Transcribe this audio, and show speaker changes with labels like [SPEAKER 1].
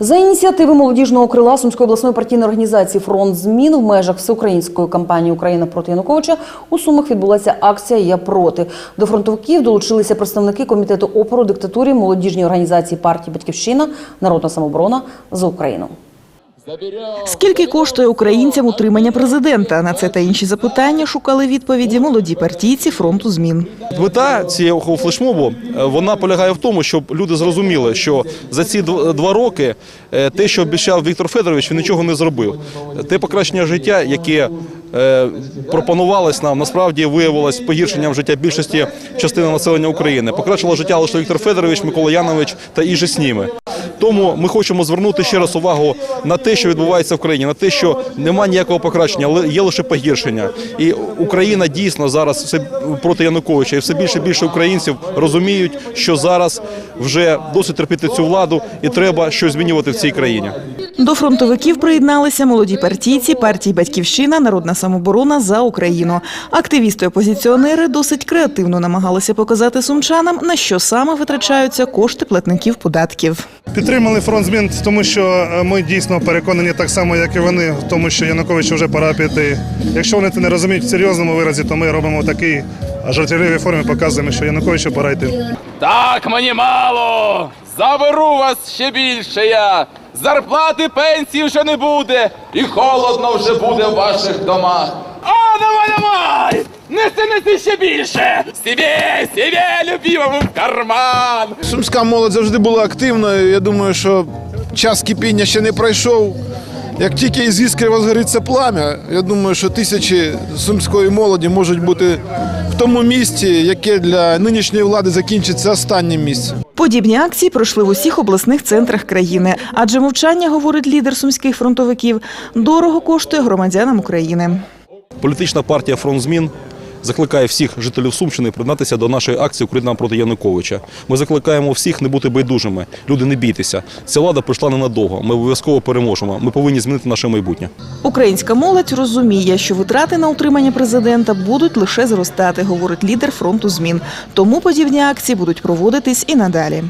[SPEAKER 1] За ініціативи молодіжного крила Сумської обласної партійної організації Фронт змін в межах всеукраїнської кампанії Україна проти Януковича у Сумах відбулася акція Я проти. До фронтовиків долучилися представники комітету опору диктатурі молодіжній організації партії Батьківщина Народна самооборона за Україну.
[SPEAKER 2] Скільки коштує українцям утримання президента? На це та інші запитання шукали відповіді молоді партійці фронту змін.
[SPEAKER 3] Мета цього флешмобу е, вона полягає в тому, щоб люди зрозуміли, що за ці дв- два роки е, те, що обіцяв Віктор Федорович, він нічого не зробив. Те покращення життя, яке е, пропонувалось нам, насправді виявилось погіршенням життя більшості частини населення України. Покращило життя лише Віктор Федорович, Микола Янович та іже з ними. Тому ми хочемо звернути ще раз увагу на те, що відбувається в країні, на те, що немає ніякого покращення, але є лише погіршення. І Україна дійсно зараз все проти Януковича, і все більше і більше українців розуміють, що зараз вже досить терпіти цю владу, і треба щось змінювати в цій країні.
[SPEAKER 2] До фронтовиків приєдналися молоді партійці партії Батьківщина, Народна самооборона за Україну. Активісти опозиціонери досить креативно намагалися показати сумчанам, на що саме витрачаються кошти платників податків.
[SPEAKER 4] Підтримали фронт змін, тому що е, ми дійсно переконані так само, як і вони, в тому, що Януковичу вже пора піти. Якщо вони це не розуміють в серйозному виразі, то ми робимо в жартівливій формі, показуємо, що Януковичу пора йти.
[SPEAKER 5] Так мені мало. Заберу вас ще більше я. Зарплати пенсії вже не буде, і холодно вже буде в ваших домах. А, давай, давай! Неси, неси ще більше! Себе, себе, любимому в карман!
[SPEAKER 6] Сумська молодь завжди була активною. Я думаю, що час кипіння ще не пройшов. Як тільки із іскри возгориться плам'я, я думаю, що тисячі сумської молоді можуть бути в тому місці, яке для нинішньої влади закінчиться останнім місцем.
[SPEAKER 2] Подібні акції пройшли в усіх обласних центрах країни, адже мовчання, говорить лідер сумських фронтовиків, дорого коштує громадянам України.
[SPEAKER 3] Політична партія Фронт змін закликає всіх жителів Сумщини приєднатися до нашої акції Україна проти Януковича. Ми закликаємо всіх не бути байдужими. Люди, не бійтеся. Ця влада прийшла ненадовго. Ми обов'язково переможемо. Ми повинні змінити наше майбутнє.
[SPEAKER 2] Українська молодь розуміє, що витрати на утримання президента будуть лише зростати, говорить лідер фронту змін. Тому подібні акції будуть проводитись і надалі.